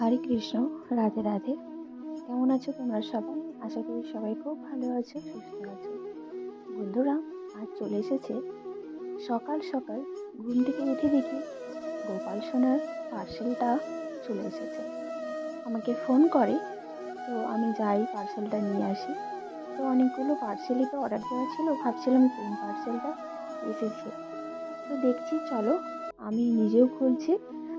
হরে কৃষ্ণ, রাধে রাধে। কেমন আছো তোমরা সবাই? আশা করি সবাই খুব ভালো আছো, সুস্থ আছো। বন্ধুরা, আজ চলে এসেছে সকাল সকাল ঘুম থেকে উঠে দেখি গোপাল সোনার পার্সেলটা চলে এসেছে। আমাকে ফোন করে, তো আমি যাই পার্সেলটা নিয়ে আসি। তো অনেকগুলো পার্সেলই তো অর্ডার দেওয়া ছিল, ভাবছিলাম কোন পার্সেলটা এসেছে। তো দেখছি, চলো, আমি নিজেও খুলছি।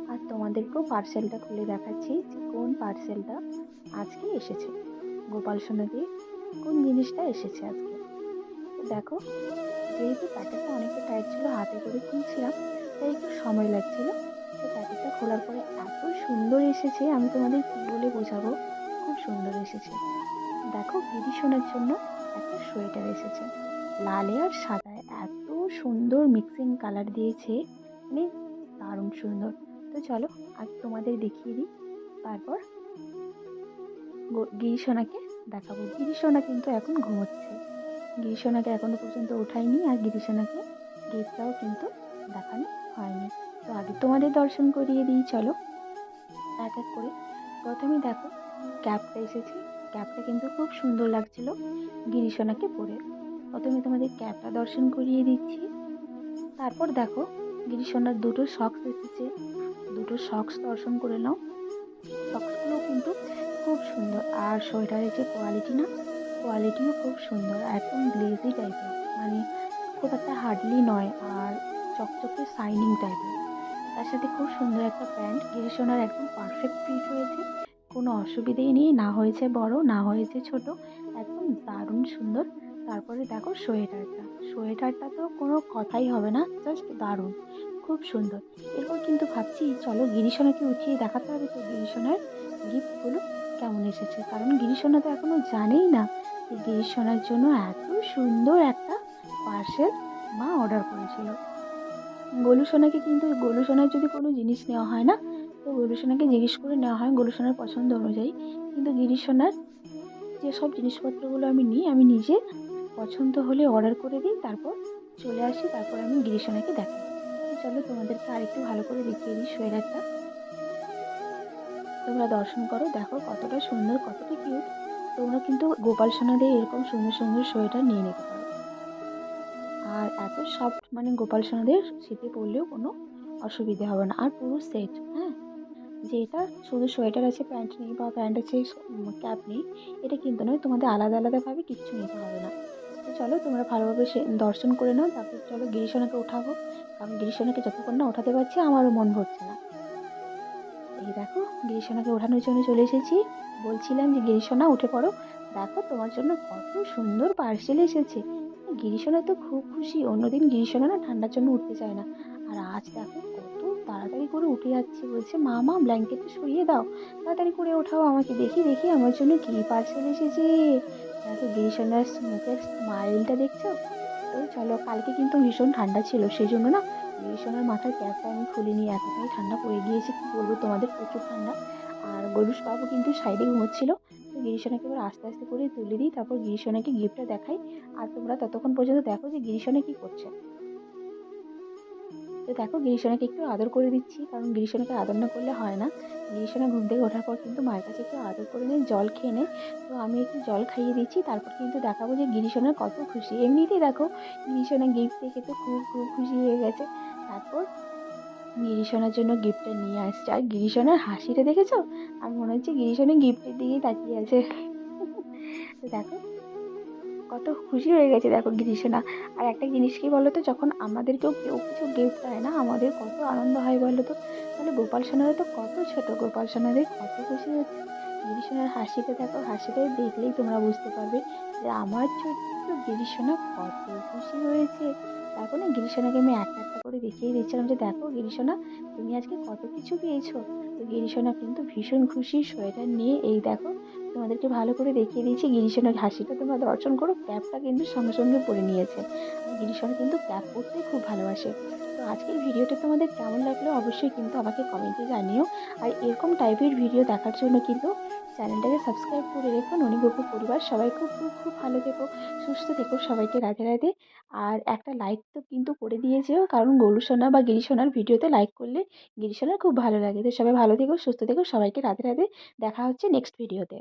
আর তোমাদেরকেও পার্সেলটা খুলে দেখাচ্ছি যে কোন পার্সেলটা আজকে এসেছে। গোপাল সোনাদের কোন জিনিসটা এসেছে আজকে? দেখো, যেহেতু প্যাকেটটা অনেকটা টাইট ছিল, হাতে করে খুলছিলাম, তাই একটু সময় লাগছিল। তো প্যাকেটটা খোলার পরে এত সুন্দর এসেছে, আমি তোমাদের কী বলে বোঝাবো? খুব সুন্দর এসেছে। দেখো, দিদি সোনার জন্য একটা সোয়েটার এসেছে। লালে আর সাদায় এত সুন্দর মিক্সিং কালার দিয়েছে মানে দারুণ সুন্দর। তো চলো, আজ তোমাদের দেখিয়ে দিই। তারপর গিরিশোনাকে দেখাবো। গিরিশোনা কিন্তু এখন ঘুমোচ্ছে। গিরিশোনাকে এখনও পর্যন্ত ওঠায়নি আর গিরিশোনাকে গিফটটাও কিন্তু দেখানো হয়নি। তো আগে তোমাদের দর্শন করিয়ে দিই, চলো। এক এক করে। প্রথমে দেখো, ক্যাপটা এসেছে। ক্যাপটা কিন্তু খুব সুন্দর লাগছিল গিরিশোনাকে পরে। প্রথমে তোমাদের ক্যাপটা দর্শন করিয়ে দিচ্ছি। তারপর দেখো গিরিশোনার দুটো সক্স এসেছে। দুটো সক্স দর্শন করে নাও। সক্সগুলো কিন্তু খুব সুন্দর। আর সোয়েটারের যে কোয়ালিটি না কোয়ালিটিও খুব সুন্দর, একদম গ্লেজি টাইপের মানে খুব একটা হার্ডলি নয়, আর চকচকে শাইনিং টাইপের তার সাথে খুব সুন্দর একটা প্যান্ট। গিরিশোনার একদম পারফেক্ট ফিট হয়েছে কোনো অসুবিধেই নেই। না হয়েছে বড়, না হয়েছে ছোট। একদম দারুণ সুন্দর তারপরে দেখো সোয়েটারটা। সোয়েটারটা তো কোনো কথাই হবে না জাস্ট দারুণ, খুব সুন্দর। এরপর কিন্তু ভাবছি, চলো গিরিশোনাকে উঠিয়ে দেখাতে হবে তো গিরিশোনার গিফটগুলো কেমন এসেছে। কারণ গিরিশোনা তো এখনও জানেই না যে গিরিশোনার জন্য এত সুন্দর একটা পার্সেল মা অর্ডার করেছিল। গোলুসোনাকে কিন্তু, গোলুসোনার যদি কোনো জিনিস নেওয়া হয় না, তো গোলুসোনাকে জিজ্ঞেস করে নেওয়া হয় গোলুসোনার পছন্দ অনুযায়ী। কিন্তু গিরিশোনার যেসব জিনিসপত্রগুলো আমি নিই, আমি নিজে পছন্দ হলে অর্ডার করে দিই, তারপর চলে আসি, তারপর আমি গিরিশোনাকে দেখাই। চলো তোমাদেরকে আরেকটু ভালো করে দেখিয়ে দিই সোয়েটারটা। তোমরা দর্শন করো, দেখো কতটা সুন্দর, কতটা কিউট তোমরা কিন্তু গোপাল সোনাদের এরকম সুন্দর সুন্দর সোয়েটার নিয়ে নিতে পারো। আর এত সফট মানে গোপাল সোনাদের শীতে পরলেও কোনো অসুবিধে হবে না। আর পুরো সেট হ্যাঁ? যে এটা শুধু সোয়েটার আছে, প্যান্ট নেই বা প্যান্ট আছে ক্যাপ নেই, এটা কিন্তু নয়, তোমাদের আলাদা আলাদাভাবে কিচ্ছু নিতে হবে না। চলো, তোমরা ভালোভাবে সে দর্শন করে নাও, তারপর চলো গিরিশোনাকে ওঠাবো। কারণ গিরিশোনাকে যতক্ষণ না ওঠাতে পারছি, আমারও মন ভরছে না। এই দেখো গিরিশোনাকে ওঠানোর জন্য চলে এসেছি। বলছিলাম যে, গিরিশোনা, উঠে পড়ো। দেখো, তোমার জন্য কত সুন্দর পার্সেল এসেছে। গিরিশোনা তো খুব খুশি। অন্যদিন গিরিশোনা না ঠান্ডার জন্য উঠতে চায় না। আর আজ দেখো, কত তাড়াতাড়ি করে উঠে যাচ্ছে। বলছে মা মা ব্ল্যাঙ্কেটটা সরিয়ে দাও। তাড়াতাড়ি করে ওঠাও আমাকে। দেখি দেখি, আমার জন্য কী পার্সেল এসেছে। দেখো গিরিশোনার মুখের স্মাইলটা দেখছ? তো চলো, কালকে কিন্তু ভীষণ ঠান্ডা ছিল, সেই জন্য না গিরিশোনার মাথার ক্যাপটা আমি খুলিনি, এতটাই ঠান্ডা পড়ে গিয়েছে, কী বলব তোমাদের, প্রচুর ঠান্ডা। আর গরুষ বাবু কিন্তু সাইডে ঘুমোচ্ছিল, তো গিরিশোনাকে এবার আস্তে আস্তে করে তুলে দিই, তারপর গিরিশোনাকে গিফটটা দেখাই, আর তোমরা ততক্ষণ পর্যন্ত দেখো যে গিরিশোনা কী করছে। তো দেখো গিরিশোনাকে একটু আদর করে দিচ্ছি, কারণ গিরিশোনাকে আদর না করলে হয় না। গিরিশোনা ঘুম থেকে ওঠার পর কিন্তু মায়ের কাছে একটু আদর করে নেয় জল খেয়ে নেয় তো আমি একটু জল খাইয়ে দিচ্ছি, তারপর কিন্তু দেখাবো যে গিরিশোনার কত খুশি। এমনিতেই দেখো গিরিশোনা গিফট দেখে তো খুব খুব খুশি হয়ে গেছে। তারপর গিরিশোনার জন্য গিফটটা নিয়ে আসছে। আর গিরিশোনার হাসিটা দেখেছ? আর মনে হচ্ছে গিরিশোনা গিফটের দিকেই তাকিয়ে আছে। তো দেখো কত খুশি হয়ে গেছে দেখো গিরিশোনা। আর একটা জিনিস কি বলো তো যখন আমাদেরকেও কেউ কিছু গিফট দেয় না, আমাদের কত আনন্দ হয় বলো তো মানে গোপাল সোনারা তো কত ছোট, গোপাল সোনাদের কত খুশি হচ্ছে। গিরিশোনার হাসিটা দেখো হাসিটা দেখলেই তোমরা বুঝতে পারবে যে আমার ছোট্ট গিরিশোনা কত খুশি হয়েছে। তারপর না, গিরিশোনাকে আমি একটা একটা করে দেখিয়ে দিচ্ছিলাম যে দেখো গিরিশোনা, তুমি আজকে কত কিছু পেয়েছ। তো গিরিশোনা কিন্তু ভীষণ খুশি সোয়েটার নিয়ে, এই দেখো তোমাদেরকে ভালো করে দেখিয়ে দিয়েছি। গিরিশোনার হাসিটা তোমরা দর্শন করো। ক্যাপটা কিন্তু সঙ্গে সঙ্গে পরে নিয়েছে। গিরিশোনা কিন্তু ক্যাপ পরতে খুব ভালোবাসে। তো আজকের ভিডিওটা তোমাদের কেমন লাগল অবশ্যই কিন্তু আমাকে কমেন্টে জানিও। আর এরকম টাইপের ভিডিও দেখার জন্য কিন্তু চ্যানেলটাকে সাবস্ক্রাইব করে রেখো। ননিগপুর পরিবার, সবাই খুব খুব খুব ভালো থেকো, সুস্থ থেকো সবাইকে রাধে রাধে। আর একটা লাইক তো কিন্তু করে দিয়েছেও, কারণ গরু সোনা বা গিরি সোনার ভিডিওতে লাইক করলে গিরি সোনার খুব ভালো লাগে। তো সবাই ভালো থেকো, সুস্থ থেকো, সবাইকে রাধে রাধে। দেখা হচ্ছে নেক্সট ভিডিওতে